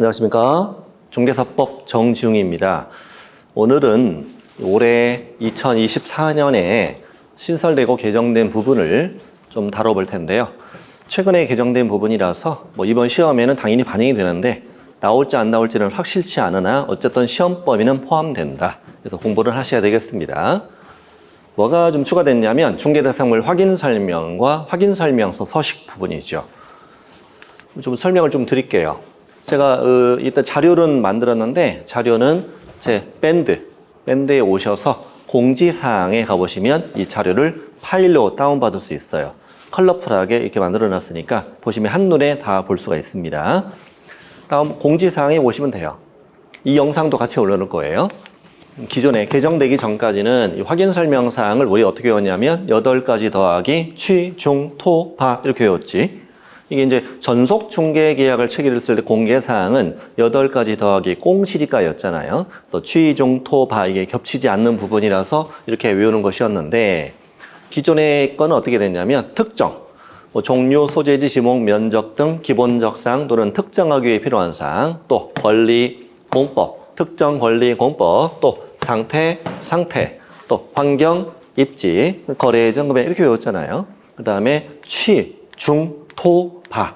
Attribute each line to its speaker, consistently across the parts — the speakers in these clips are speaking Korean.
Speaker 1: 안녕하십니까. 중개사법 정지웅입니다. 오늘은 올해 2024년에 신설되고 개정된 부분을 좀 다뤄볼 텐데요. 최근에 개정된 부분이라서 뭐 이번 시험에는 당연히 반영이 되는데 나올지 안 나올지는 확실치 않으나 어쨌든 시험 범위는 포함된다. 그래서 공부를 하셔야 되겠습니다. 뭐가 좀 추가됐냐면 중개대상물 확인 설명과 확인 설명서 서식 부분이죠. 좀 설명을 좀 드릴게요. 제가 어, 이따 자료는 만들었는데 자료는 제 밴드 밴드에 오셔서 공지사항에 가보시면 이 자료를 파일로 다운받을 수 있어요. 컬러풀하게 이렇게 만들어 놨으니까 보시면 한눈에 다 볼 수가 있습니다. 다음 공지사항에 오시면 돼요. 이 영상도 같이 올려놓을 거예요. 기존에 개정되기 전까지는 이 확인 설명 사항을 우리 어떻게 외웠냐면 8가지 더하기 취, 중, 토, 바 이렇게 외웠지. 이게 이제 전속 중개 계약을 체결했을 때 공개 사항은 8가지 더하기 꽁시리가였잖아요. 그래서 취, 중, 토, 바 이게 겹치지 않는 부분이라서 이렇게 외우는 것이었는데 기존의 거는 어떻게 됐냐면 특정 뭐 종류, 소재지, 지목, 면적 등 기본적 사항 또는 특정하기 위해 필요한 사항, 또 권리, 공법, 특정 권리, 공법, 또 상태, 상태, 또 환경, 입지, 거래 예정 금액 이렇게 외웠잖아요. 그 다음에 취, 중, 토, 바.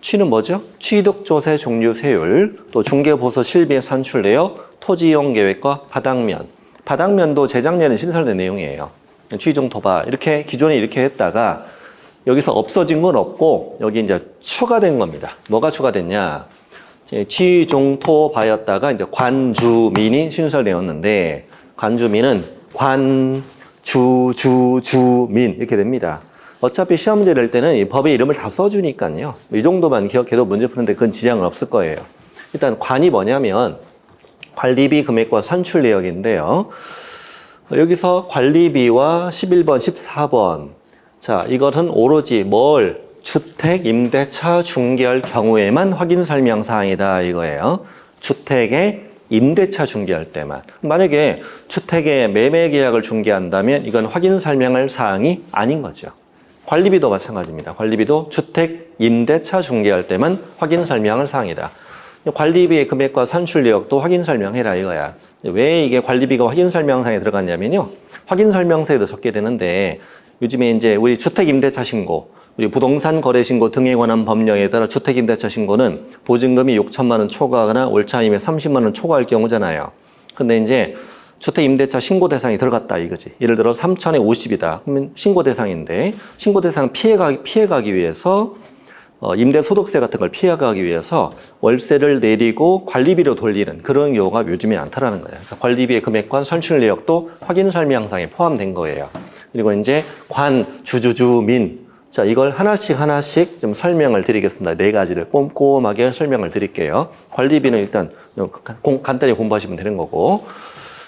Speaker 1: 취는 뭐죠? 취득 조세 종류 세율, 또 중개 보수 실비 산출 내역, 토지 이용 계획과 바닥면. 바닥면도 재작년에 신설된 내용이에요. 취중 토바 이렇게 기존에 이렇게 했다가 여기서 없어진 건 없고 여기 이제 추가된 겁니다. 뭐가 추가됐냐? 취중 토바였다가 이제 관주민이 신설되었는데 관주민은 관주주주민 이렇게 됩니다. 어차피 시험 문제 낼 때는 이 법의 이름을 다 써주니까요. 이 정도만 기억해도 문제 푸는데 그건 지장은 없을 거예요. 일단 관이 뭐냐면 관리비 금액과 산출 내역인데요. 여기서 관리비와 11번, 14번. 자, 이것은 오로지 뭘 주택 임대차 중개할 경우에만 확인 설명 사항이다 이거예요. 주택의 임대차 중개할 때만. 만약에 주택의 매매 계약을 중개한다면 이건 확인 설명할 사항이 아닌 거죠. 관리비도 마찬가지입니다. 관리비도 주택 임대차 중개할 때만 확인 설명할 사항이다. 관리비의 금액과 산출 내역도 확인 설명해라 이거야. 왜 이게 관리비가 확인 설명사에 들어갔냐면요. 확인 설명서에도 적게 되는데 요즘에 이제 우리 주택 임대차 신고, 우리 부동산 거래 신고 등에 관한 법령에 따라 주택 임대차 신고는 보증금이 6천만 원 초과하거나 월차임에 30만 원 초과할 경우잖아요. 근데 이제 주택 임대차 신고 대상이 들어갔다 이거지. 예를 들어 3천에 50이다. 그러면 신고 대상인데 신고 대상 피해가기 피해가기 위해서 어, 임대소득세 같은 걸 피해가기 위해서 월세를 내리고 관리비로 돌리는 그런 경우가 요즘에 많다라는 거예요. 그래서 관리비의 금액과 산출 내역도 확인 설명상에 포함된 거예요. 그리고 이제 관, 주주주, 민. 자, 이걸 하나씩 하나씩 좀 설명을 드리겠습니다. 네 가지를 꼼꼼하게 설명을 드릴게요. 관리비는 일단 간단히 공부하시면 되는 거고.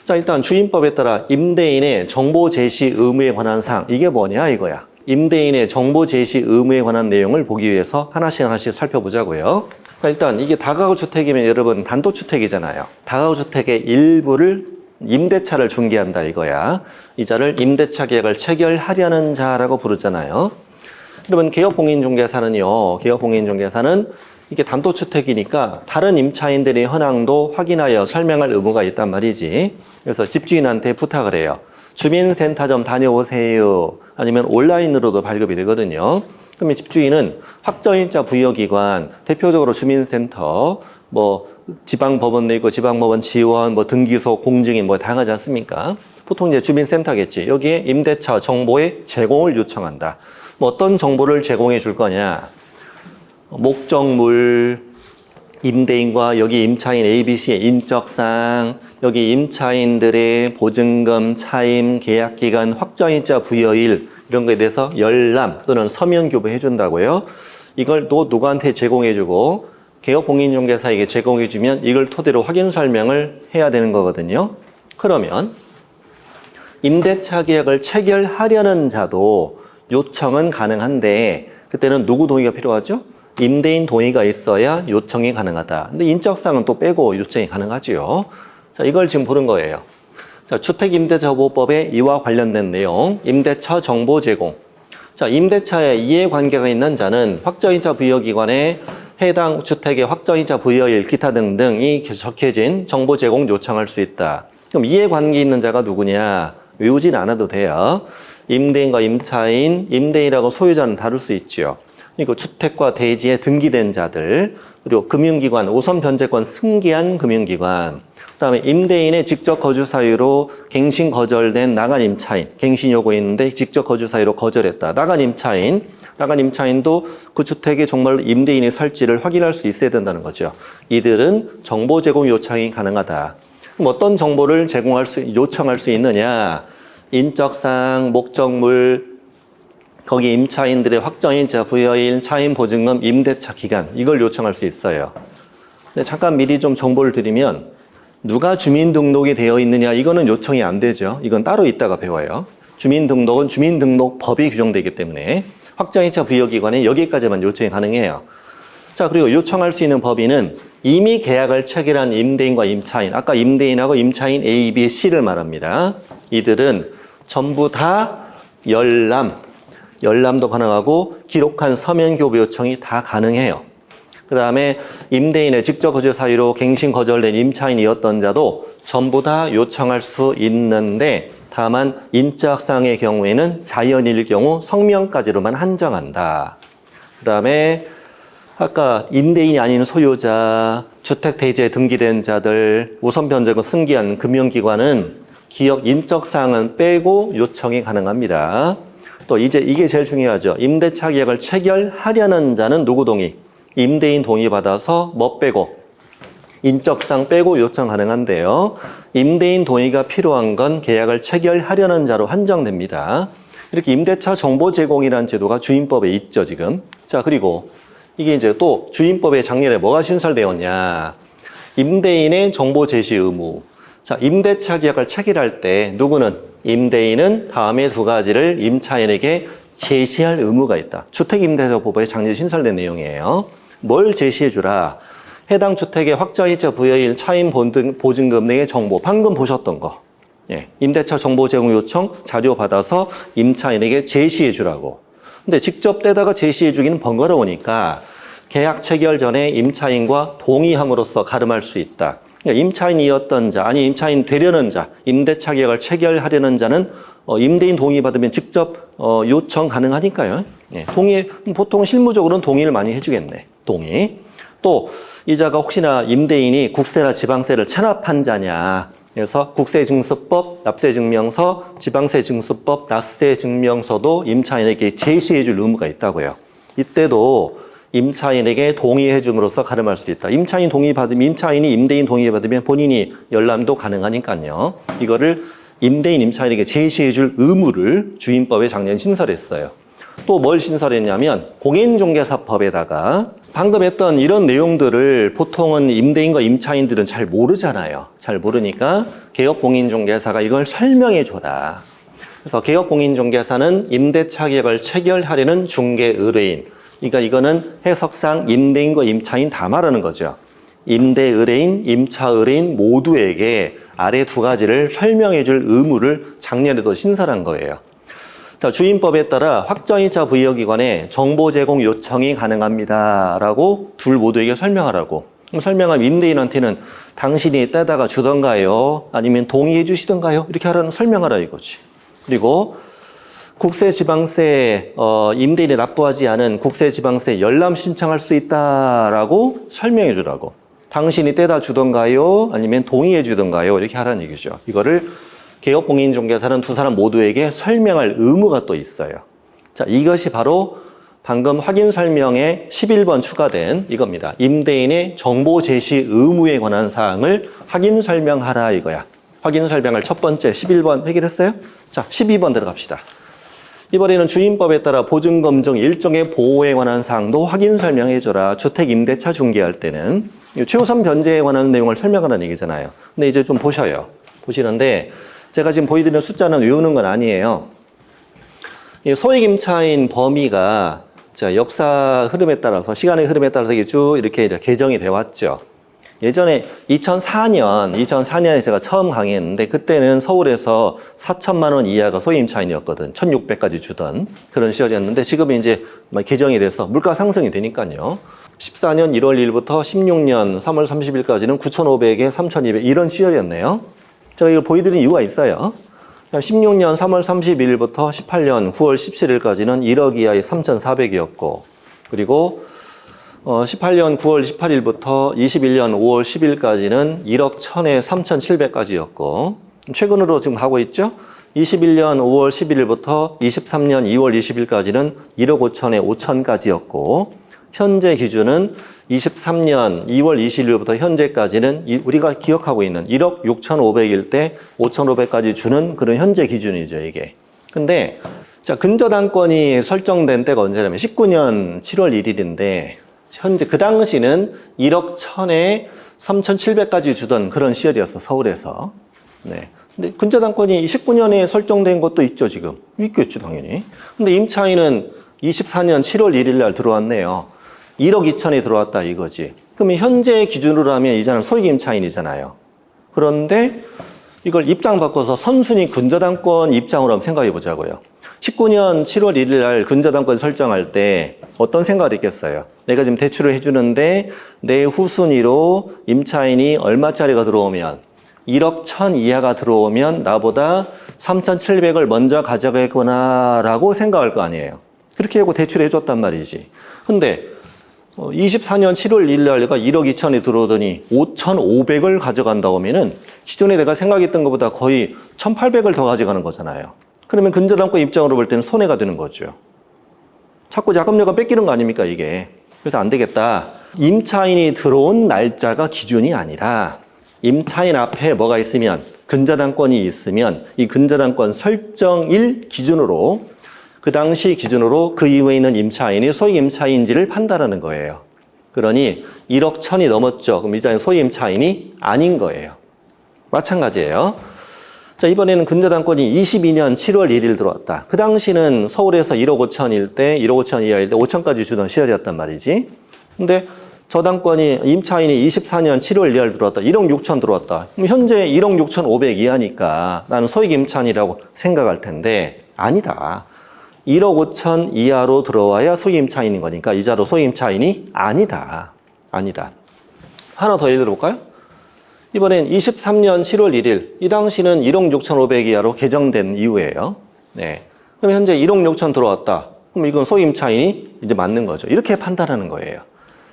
Speaker 1: 자, 일단 주임법에 따라 임대인의 정보 제시 의무에 관한 사항. 이게 뭐냐, 이거야. 임대인의 정보 제시 의무에 관한 내용을 보기 위해서 하나씩 하나씩 살펴보자고요. 그러니까 일단 이게 다가구 주택이면 여러분 단독주택이잖아요. 다가구 주택의 일부를 임대차를 중개한다 이거야. 이자를 임대차 계약을 체결하려는 자라고 부르잖아요. 여러분 개업공인중개사는요. 개업공인중개사는 이게 단독주택이니까 다른 임차인들의 현황도 확인하여 설명할 의무가 있단 말이지. 그래서 집주인한테 부탁을 해요. 주민센터 좀 다녀오세요. 아니면 온라인으로도 발급이 되거든요. 그러면 집주인은 확정일자 부여기관, 대표적으로 주민센터, 뭐 지방법원도 있고 지방법원 지원, 뭐 등기소, 공증인 뭐 다양하지 않습니까? 보통 이제 주민센터겠지. 여기에 임대차 정보의 제공을 요청한다. 뭐 어떤 정보를 제공해 줄 거냐? 목적물, 임대인과 여기 임차인 ABC의 인적사항, 여기 임차인들의 보증금, 차임, 계약기간, 확정일자 부여일 이런 거에 대해서 열람 또는 서면 교부해 준다고요. 이걸 또 누구한테 제공해 주고 개업 공인중개사에게 제공해 주면 이걸 토대로 확인 설명을 해야 되는 거거든요. 그러면 임대차 계약을 체결하려는 자도 요청은 가능한데 그때는 누구 동의가 필요하죠? 임대인 동의가 있어야 요청이 가능하다. 근데 인적사항은 또 빼고 요청이 가능하지요. 자, 이걸 지금 보는 거예요. 자, 주택임대차보호법의 이와 관련된 내용, 임대차 정보 제공. 자, 임대차에 이해관계가 있는 자는 확정이자 부여기관에 해당 주택의 확정이자 부여일 기타 등등이 적혀진 정보 제공 요청할 수 있다. 그럼 이해관계 있는 자가 누구냐? 외우진 않아도 돼요. 임대인과 임차인, 임대인하고 소유자는 다를 수 있죠. 그리고 주택과 대지에 등기된 자들, 그리고 금융기관, 우선 변제권 승계한 금융기관, 그다음에 임대인의 직접 거주 사유로 갱신 거절된 나간 임차인, 갱신 요구했는데 직접 거주 사유로 거절했다. 나간 임차인, 나간 임차인도 그 주택에 정말 임대인이 살지를 확인할 수 있어야 된다는 거죠. 이들은 정보 제공 요청이 가능하다. 그럼 어떤 정보를 제공할 수, 요청할 수 있느냐? 인적사항, 목적물, 거기 임차인들의 확정인자, 부여인, 차임 보증금, 임대차 기간 이걸 요청할 수 있어요. 근데 잠깐 미리 좀 정보를 드리면 누가 주민등록이 되어 있느냐 이거는 요청이 안 되죠. 이건 따로 있다가 배워요. 주민등록은 주민등록법이 규정되기 때문에 확정인차 부여기관에 여기까지만 요청이 가능해요. 자 그리고 요청할 수 있는 법인은 이미 계약을 체결한 임대인과 임차인 아까 임대인하고 임차인 A, B, C를 말합니다. 이들은 전부 다 열람 열람도 가능하고 기록한 서면 교부 요청이 다 가능해요. 그 다음에 임대인의 직접 거주 사유로 갱신 거절된 임차인이었던 자도 전부 다 요청할 수 있는데 다만 인적상의 경우에는 자연일 경우 성명까지로만 한정한다. 그 다음에 아까 임대인이 아닌 소유자, 주택 대지에 등기된 자들, 우선 변제금 승기한 금융기관은 기업 인적 사항은 빼고 요청이 가능합니다. 또 이제 이게 제일 중요하죠. 임대차 계약을 체결하려는 자는 누구 동의? 임대인 동의 받아서 뭐 빼고 인적상 빼고 요청 가능한데요. 임대인 동의가 필요한 건 계약을 체결하려는 자로 한정됩니다. 이렇게 임대차 정보 제공이라는 제도가 주임법에 있죠, 지금. 자, 그리고 이게 이제 또 주임법에 작년에 뭐가 신설되었냐. 임대인의 정보 제시 의무. 자, 임대차 계약을 체결할 때 누구는 임대인은 다음의 두 가지를 임차인에게 제시할 의무가 있다. 주택임대차보호법에 작년에 신설된 내용이에요. 뭘 제시해 주라. 해당 주택의 확정이자 부여일 차임 보증- 보증금 등의 정보 방금 보셨던 거. 예, 임대차 정보 제공 요청 자료 받아서 임차인에게 제시해 주라고. 근데 직접 떼다가 제시해 주기는 번거로우니까 계약 체결 전에 임차인과 동의함으로써 가름할 수 있다. 임차인이었던 자, 아니 임차인 되려는 자, 임대 차 계약을 체결하려는 자는 어, 임대인 동의 받으면 직접 어, 요청 가능하니까요. 예, 동의 보통 실무적으로는 동의를 많이 해주겠네. 동의. 또 이자가 혹시나 임대인이 국세나 지방세를 체납한 자냐. 그래서 국세증서법, 납세증명서, 지방세증서법, 납세증명서도 임차인에게 제시해줄 의무가 있다고요. 이때도 임차인에게 동의해 줌으로써 가름할 수 있다. 임차인 동의 받으면 임차인이 임대인 동의 받으면 본인이 열람도 가능하니까요. 이거를 임대인 임차인에게 제시해 줄 의무를 주임법에 작년 신설했어요. 또 뭘 신설했냐면 공인중개사법에다가 방금 했던 이런 내용들을 보통은 임대인과 임차인들은 잘 모르잖아요. 잘 모르니까 개업 공인중개사가 이걸 설명해 줘라. 그래서 개업 공인중개사는 임대차 계약을 체결하려는 중개 의뢰인. 그러니까 이거는 해석상 임대인과 임차인 다 말하는 거죠. 임대 의뢰인, 임차 의뢰인 모두에게 아래 두 가지를 설명해 줄 의무를 작년에도 신설한 거예요. 자, 주임법에 따라 확정이자 부여기관에 정보 제공 요청이 가능합니다라고 둘 모두에게 설명하라고. 설명하면 임대인한테는 당신이 떼다가 주던가요? 아니면 동의해 주시던가요? 이렇게 하라는 설명하라 이거지. 그리고 국세 지방세 어, 임대인이 납부하지 않은 국세 지방세 열람 신청할 수 있다라고 설명해 주라고. 당신이 떼다 주던가요? 아니면 동의해 주던가요? 이렇게 하라는 얘기죠. 이거를 개업 공인중개사는 두 사람 모두에게 설명할 의무가 또 있어요. 자, 이것이 바로 방금 확인 설명에 11번 추가된 이겁니다. 임대인의 정보 제시 의무에 관한 사항을 확인 설명하라 이거야. 확인 설명을 첫 번째 11번 해결했어요? 자, 12번 들어갑시다. 이번에는 주임법에 따라 보증금 등 일종의 보호에 관한 사항도 확인 설명해줘라. 주택 임대차 중개할 때는 이 최우선 변제에 관한 내용을 설명하는 얘기잖아요. 근데 이제 좀 보셔요. 보시는데 제가 지금 보여드리는 숫자는 외우는 건 아니에요. 이 소액 임차인 범위가 자, 역사 흐름에 따라서 시간의 흐름에 따라서 이게 쭉 이렇게 이제 개정이 돼 왔죠. 예전에 2004년, 2004년에 제가 처음 강의했는데 그때는 서울에서 4천만 원 이하가 소액 임차인이었거든. 1,600까지 주던 그런 시절이었는데 지금은 이제 막 개정이 돼서 물가 상승이 되니까요. 14년 1월 1일부터 16년 3월 30일까지는 9,500에 3,200 이런 시절이었네요. 제가 이걸 보여드린 이유가 있어요. 16년 3월 31일부터 18년 9월 17일까지는 1억 이하의 3,400이었고, 그리고 어, 18년 9월 18일부터 21년 5월 10일까지는 1억 1000에 3,700까지였고, 최근으로 지금 가고 있죠? 21년 5월 11일부터 23년 2월 20일까지는 1억 5천에 5천까지였고, 현재 기준은 23년 2월 20일부터 현재까지는 이- 우리가 기억하고 있는 1억 6,500일 때 5,500까지 주는 그런 현재 기준이죠, 이게. 근데 자, 근저당권이 설정된 때가 언제냐면 19년 7월 1일인데 현재 그 당시는 1억 1천에 3,700까지 주던 그런 시절이었어, 서울에서. 네. 근데 근저당권이 19년에 설정된 것도 있죠, 지금. 있겠죠, 당연히. 근데 임차인은 24년 7월 1일 날 들어왔네요. 1억 2천이 들어왔다 이거지. 그러면 현재 기준으로 하면 이자는 소액 임차인이잖아요. 그런데 이걸 입장 바꿔서 선순위 근저당권 입장으로 한번 생각해 보자고요. 19년 7월 1일 날 근저당권 설정할 때 어떤 생각을 했겠어요? 내가 지금 대출을 해주는데 내 후순위로 임차인이 얼마짜리가 들어오면 1억 1천 이하가 들어오면 나보다 3,700을 먼저 가져가겠구나라고 생각할 거 아니에요. 그렇게 하고 대출해 줬단 말이지. 근데 어, 24년 7월 1일 날 내가 1억 2천이 들어오더니 5,500을 가져간다고 하면은 기존에 내가 생각했던 것보다 거의 1,800을 더 가져가는 거잖아요. 그러면 근저당권 입장으로 볼 때는 손해가 되는 거죠. 자꾸 자금료가 뺏기는 거 아닙니까, 이게. 그래서 안 되겠다. 임차인이 들어온 날짜가 기준이 아니라 임차인 앞에 뭐가 있으면 근저당권이 있으면 이 근저당권 설정일 기준으로 그 당시 기준으로 그 이후에 있는 임차인이 소액 임차인지를 판단하는 거예요. 그러니 1억 천이 넘었죠. 그럼 이자는 소액 임차인이 아닌 거예요. 마찬가지예요. 자, 이번에는 근저당권이 22년 7월 1일 들어왔다. 그 당시는 서울에서 1억 5천일 때, 1억 5천 이하일 때 5천까지 주던 시절이었단 말이지. 근데 저당권이 임차인이 24년 7월 1일 들어왔다. 1억 6천 들어왔다. 그럼 현재 1억 6천 5백 이하니까 나는 소액 임차인이라고 생각할 텐데 아니다. 1억 5천 이하로 들어와야 소액 임차인인 거니까 이자로 소액 임차인이 아니다. 아니다. 하나 더 예를 들어볼까요? 이번엔 23년 7월 1일, 이 당시는 1억 6,500 이하로 개정된 이후에요. 네. 그럼 현재 1억 6천 들어왔다. 그럼 이건 소임 차인이 이제 맞는 거죠. 이렇게 판단하는 거예요.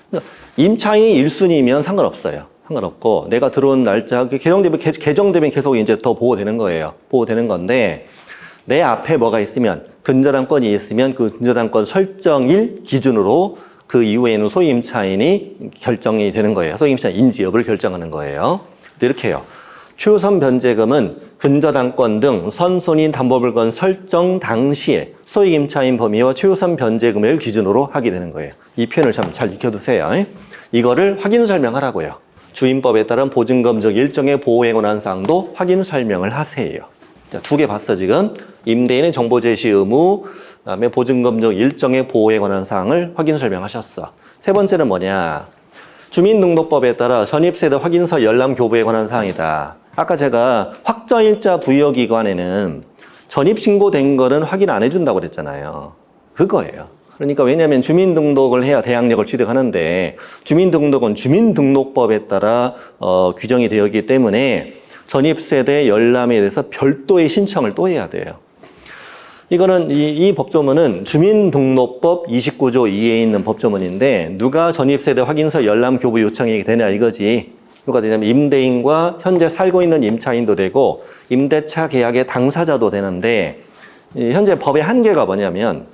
Speaker 1: 그러니까 임차인이 1순위면 상관없어요. 상관없고, 내가 들어온 날짜, 그 개정되면, 개- 개정되면 계속 이제 더 보호되는 거예요. 보호되는 건데, 내 앞에 뭐가 있으면, 근저당권이 있으면 그 근저당권 설정일 기준으로 그 이후에는 소임차인이 결정이 되는 거예요. 소임차인 인지 여부를 결정하는 거예요. 이렇게 해요. 최우선 변제금은 근저당권 등 선순위 담보물건 설정 당시에 소액임차인 범위와 최우선 변제금을 기준으로 하게 되는 거예요. 이 표현을 참 잘 익혀두세요. 이거를 확인 설명하라고요. 주임법에 따른 보증금 적 일정의 보호에 관한 사항도 확인 설명을 하세요. 두개 봤어 지금. 임대인의 정보 제시 의무, 그다음에 보증금 적 일정의 보호에 관한 사항을 확인 설명하셨어. 세 번째는 뭐냐? 주민등록법에 따라 전입세대 확인서 열람 교부에 관한 사항이다. 아까 제가 확정일자 부여기관에는 전입신고된 거는 확인 안 해준다고 그랬잖아요. 그거예요. 그러니까 왜냐하면 주민등록을 해야 대항력을 취득하는데 주민등록은 주민등록법에 따라 어, 규정이 되어 있기 때문에 전입세대 열람에 대해서 별도의 신청을 또 해야 돼요. 이거는 이, 이 법조문은 주민등록법 29조 2에 있는 법조문인데 누가 전입세대 확인서 열람 교부 요청이 되냐 이거지. 누가 되냐면 임대인과 현재 살고 있는 임차인도 되고 임대차 계약의 당사자도 되는데 이 현재 법의 한계가 뭐냐면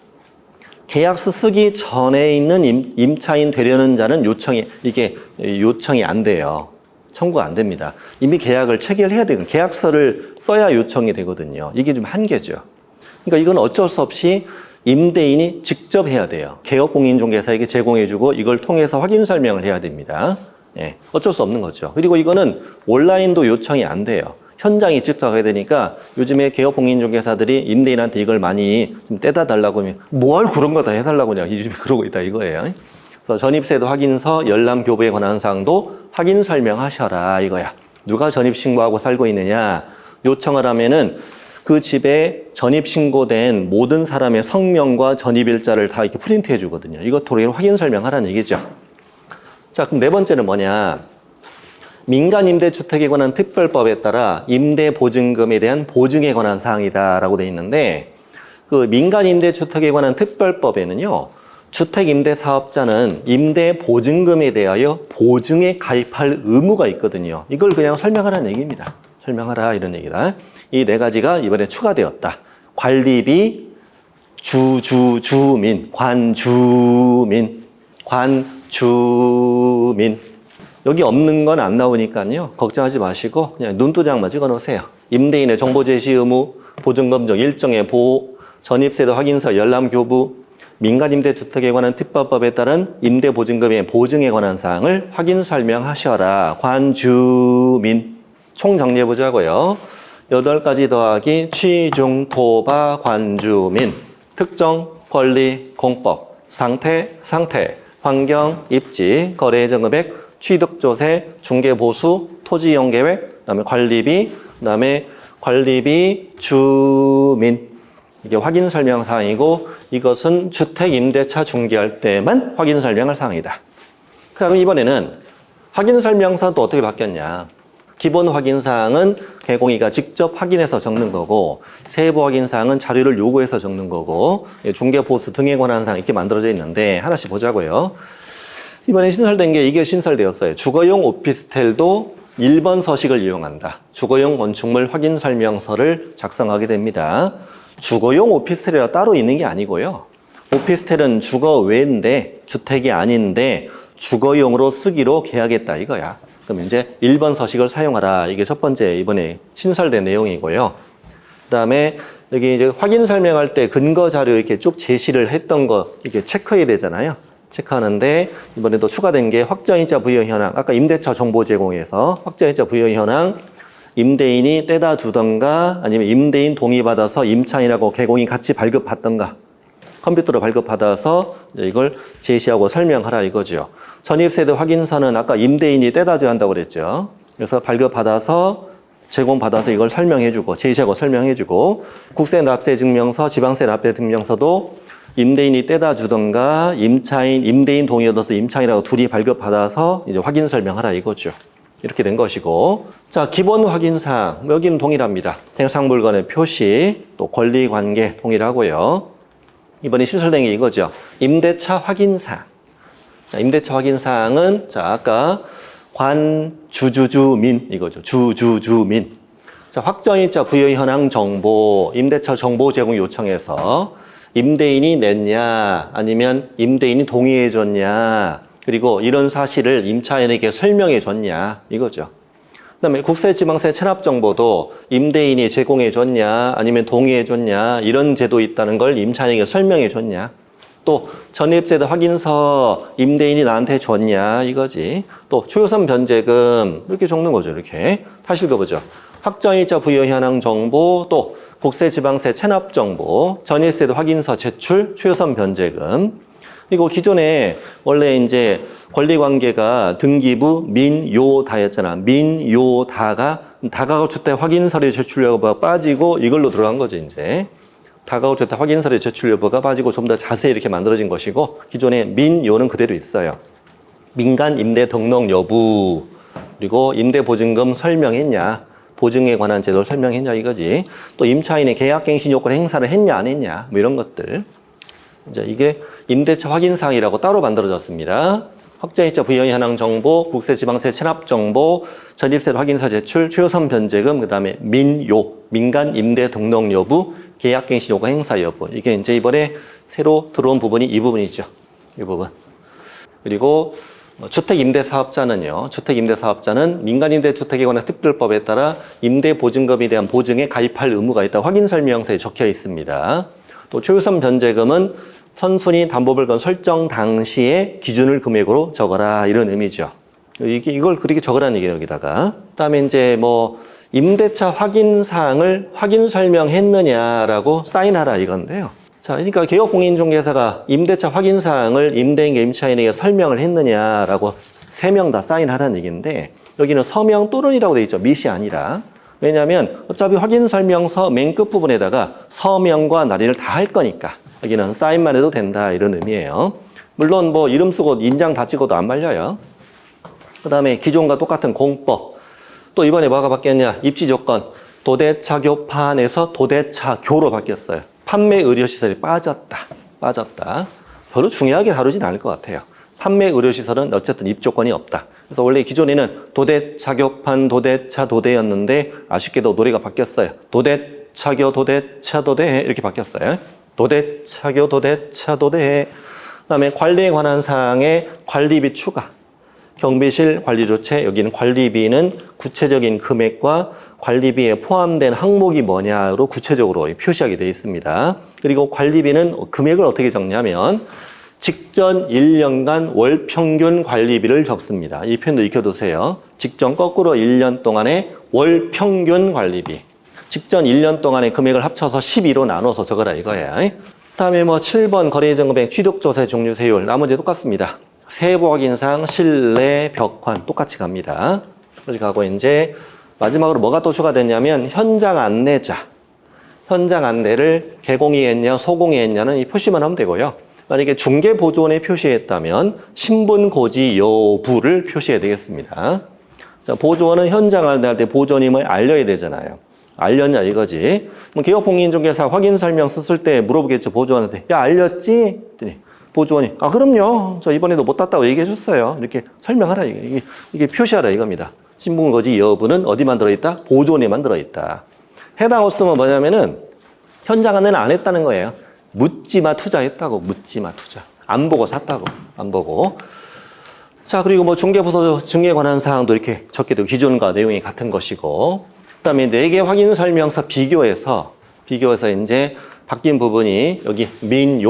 Speaker 1: 계약서 쓰기 전에 있는 임, 임차인 되려는 자는 요청이 이게 요청이 안 돼요. 청구가 안 됩니다. 이미 계약을 체결해야 되고 계약서를 써야 요청이 되거든요. 이게 좀 한계죠. 그러니까 이건 어쩔 수 없이 임대인이 직접 해야 돼요. 개업 공인중개사에게 제공해주고 이걸 통해서 확인 설명을 해야 됩니다. 예, 어쩔 수 없는 거죠. 그리고 이거는 온라인도 요청이 안 돼요. 현장이 직접 가야 되니까 요즘에 개업 공인중개사들이 임대인한테 이걸 많이 좀 떼다 달라고 하면 뭘 그런 거 다 해달라고 그냥 요즘에 그러고 있다 이거예요. 그래서 전입세도 확인서 열람 교부에 관한 사항도 확인 설명하셔라 이거야. 누가 전입 신고하고 살고 있느냐 요청을 하면은 그 집에 전입 신고된 모든 사람의 성명과 전입일자를 다 이렇게 프린트해 주거든요. 이것 도로 확인 설명하라는 얘기죠. 자, 그럼 네 번째는 뭐냐? 민간 임대주택에 관한 특별법에 따라 임대 보증금에 대한 보증에 관한 사항이다라고 돼 있는데 그 민간 임대주택에 관한 특별법에는요. 주택 임대 사업자는 임대 보증금에 대하여 보증에 가입할 의무가 있거든요. 이걸 그냥 설명하라는 얘기입니다. 설명하라 이런 얘기다. 이 네 가지가 이번에 추가되었다. 관리비, 주 주 주민, 관주민, 관주민. 여기 없는 건 안 나오니까요. 걱정하지 마시고 그냥 눈두장만 찍어 놓으세요. 임대인의 정보 제시 의무, 보증금 등 일정의 보호, 전입세도 확인서 열람 교부, 민간임대주택에 관한 특별법에 따른 임대보증금의 보증에 관한 사항을 확인 설명하셔라. 관주민. 총 정리해 보자고요. 여덟 가지 더하기 취중 토바 관주민. 특정 권리 공법 상태 상태 환경 입지 거래 예정금액 취득 조세 중개 보수 토지 이용 계획 그다음에 관리비 그다음에 관리비 주민 이게 확인 설명 사항이고 이것은 주택 임대차 중개할 때만 확인 설명할 사항이다. 그다음 이번에는 확인 설명서 또 어떻게 바뀌었냐? 기본 확인 사항은 개공이가 직접 확인해서 적는 거고 세부 확인 사항은 자료를 요구해서 적는 거고 예, 중개 보수 등에 관한 사항 이렇게 만들어져 있는데 하나씩 보자고요. 이번에 신설된 게 이게 신설되었어요. 주거용 오피스텔도 1번 서식을 이용한다. 주거용 건축물 확인 설명서를 작성하게 됩니다. 주거용 오피스텔이라 따로 있는 게 아니고요. 오피스텔은 주거 외인데 주택이 아닌데 주거용으로 쓰기로 계약했다 이거야. 그럼 이제 1번 서식을 사용하라. 이게 첫 번째 이번에 신설된 내용이고요. 그다음에 여기 이제 확인 설명할 때 근거 자료 이렇게 쭉 제시를 했던 거 이렇게 체크해야 되잖아요. 체크하는데 이번에도 추가된 게 확정이자 부여 현황. 아까 임대차 정보 제공에서 확정이자 부여 현황 임대인이 떼다 두던가 아니면 임대인 동의 받아서 임차인하고 개공이 같이 발급받던가 컴퓨터로 발급받아서 이걸 제시하고 설명하라 이거죠. 전입세대 확인서는 아까 임대인이 떼다 줘야 한다고 그랬죠. 그래서 발급받아서 제공받아서 이걸 설명해주고 제시하고 설명해주고 국세 납세 증명서, 지방세 납세 증명서도 임대인이 떼다 주던가 임차인, 임대인 동의 얻어서 임차인하고 둘이 발급받아서 이제 확인 설명하라 이거죠. 이렇게 된 것이고 자 기본 확인사항 여기는 동일합니다. 대상 물건의 표시 또 권리 관계 동일하고요. 이번에 신설된 게 이거죠. 임대차 확인사항. 자, 임대차 확인사항은 자 아까 관 주주주민 이거죠. 주주주민. 자 확정일자 부여 현황 정보 임대차 정보 제공 요청해서 임대인이 냈냐 아니면 임대인이 동의해 줬냐 그리고 이런 사실을 임차인에게 설명해 줬냐 이거죠. 그다음에 국세지방세 체납 정보도 임대인이 제공해 줬냐 아니면 동의해 줬냐 이런 제도 있다는 걸 임차인에게 설명해 줬냐. 또 전입세대 확인서 임대인이 나한테 줬냐 이거지. 또 초유선 변제금 이렇게 적는 거죠 이렇게. 다시 읽어보죠. 확정일자 부여 현황 정보 또 국세지방세 체납 정보 전입세대 확인서 제출 초유선 변제금 이거 기존에 원래 이제 권리 관계가 등기부 민요다였잖아. 민요다가 다가구 주택 확인 서류 제출 여부가 빠지고 이걸로 들어간 거죠 이제. 다가구 주택 확인 서류 제출 여부가 빠지고 좀 더 자세히 이렇게 만들어진 것이고 기존에 민요는 그대로 있어요. 민간 임대 등록 여부 그리고 임대 보증금 설명했냐 보증에 관한 제도를 설명했냐 이거지. 또 임차인의 계약갱신 요건 행사를 했냐 안 했냐 뭐 이런 것들. 이제 이게 임대차 확인사항이라고 따로 만들어졌습니다. 확정일자 부여 현황 정보, 국세 지방세 체납 정보, 전입세 확인서 제출, 최우선 변제금, 그다음에 민요, 민간 임대 등록 여부, 계약 갱신 요구 행사 여부. 이게 이제 이번에 새로 들어온 부분이 이 부분이죠. 이 부분. 그리고 주택 임대 사업자는요. 주택 임대 사업자는 민간 임대 주택에 관한 특별법에 따라 임대 보증금에 대한 보증에 가입할 의무가 있다. 확인 설명서에 적혀 있습니다. 또 최우선 변제금은 선순위 담보물건 설정 당시의 기준을 금액으로 적어라 이런 의미죠. 이게 이걸 그렇게 적으라는 얘기예요 여기다가. 그다음에 이제 뭐 임대차 확인 사항을 확인 설명했느냐라고 사인하라 이건데요. 자, 그러니까 개업 공인중개사가 임대차 확인 사항을 임대인과 임차인에게 설명을 했느냐라고 세 명 다 사인하라는 얘기인데 여기는 서명 또는이라고 돼 있죠. 미시 아니라. 왜냐하면 어차피 확인 설명서 맨 끝 부분에다가 서명과 날인을 다 할 거니까 여기는 사인만 해도 된다 이런 의미예요. 물론 뭐 이름 쓰고 인장 다 찍어도 안 말려요. 그 다음에 기존과 똑같은 공법. 또 이번에 뭐가 바뀌었냐? 입지 조건. 도대차교판에서 도대차교로 바뀌었어요. 판매 의료시설이 빠졌다. 빠졌다. 별로 중요하게 다루진 않을 것 같아요. 판매 의료시설은 어쨌든 입조건이 없다. 그래서 원래 기존에는 도대차교판, 도대 차, 도대였는데 아쉽게도 노래가 바뀌었어요. 도대 차교, 도대 차, 도대 이렇게 바뀌었어요. 도대 차교, 도대 차, 도대. 그다음에 관리에 관한 사항에 관리비 추가. 경비실 관리조체 여기는 관리비는 구체적인 금액과 관리비에 포함된 항목이 뭐냐로 구체적으로 표시하게 되어 있습니다. 그리고 관리비는 금액을 어떻게 적냐면 직전 1년간 월 평균 관리비를 적습니다. 이 표현도 익혀두세요. 직전 거꾸로 1년 동안의 월 평균 관리비. 직전 1년 동안의 금액을 합쳐서 12로 나눠서 적어라 이거예요. 다음에 뭐 7번 거래정금액 취득조세 종류 세율 나머지 똑같습니다. 세부 확인상 실내 벽환 똑같이 갑니다. 그렇게 가고 이제 마지막으로 뭐가 또 추가됐냐면 현장 안내자. 현장 안내를 개공이 했냐 소공이 했냐는 이 표시만 하면 되고요. 만약에 중개 보조원에 표시했다면 신분 고지 여부를 표시해야 되겠습니다. 자, 보조원은 현장 안내할 때 보조님을 알려야 되잖아요. 알렸냐 이거지. 그럼 기업공인중개사 확인 설명 썼을 때 물어보겠죠 보조원한테. 야 알렸지? 보조원이 아 그럼요. 저 이번에도 못 땄다고 얘기해 줬어요. 이렇게 설명하라 이게 이게, 표시하라 이겁니다. 신분 고지 여부는 어디만 들어있다? 보조원에만 들어있다. 해당 호수는 뭐냐면은 현장 안내는 안 했다는 거예요. 묻지마 투자했다고 묻지마 투자. 안 보고 샀다고 안 보고. 자 그리고 뭐 중개부서 증에 관한 사항도 이렇게 적게 되고 기존과 내용이 같은 것이고. 그다음에 네 개 확인 설명서 비교해서 비교해서 이제 바뀐 부분이 여기 민요.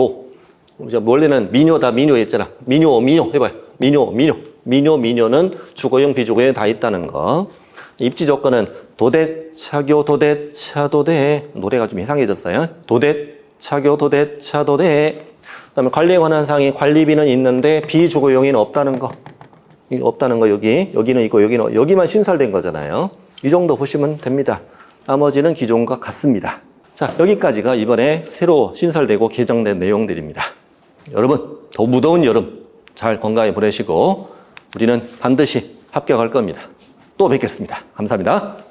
Speaker 1: 원래는 민요다 민요였잖아. 민요 민요. 해봐요. 민요 민요. 민요 민요는 주거용 비주거용 다 있다는 거. 입지 조건은 도대차교 도대차 도대. 노래가 좀 이상해졌어요. 도대 차교 도대 차도대 그다음에 관리에 관한 사항이 관리비는 있는데 비주거용이는 없다는 거 없다는 거 여기 여기는 있고 여기는 여기만 신설된 거잖아요. 이 정도 보시면 됩니다. 나머지는 기존과 같습니다. 자 여기까지가 이번에 새로 신설되고 개정된 내용들입니다. 여러분 더 무더운 여름 잘 건강히 보내시고 우리는 반드시 합격할 겁니다. 또 뵙겠습니다. 감사합니다.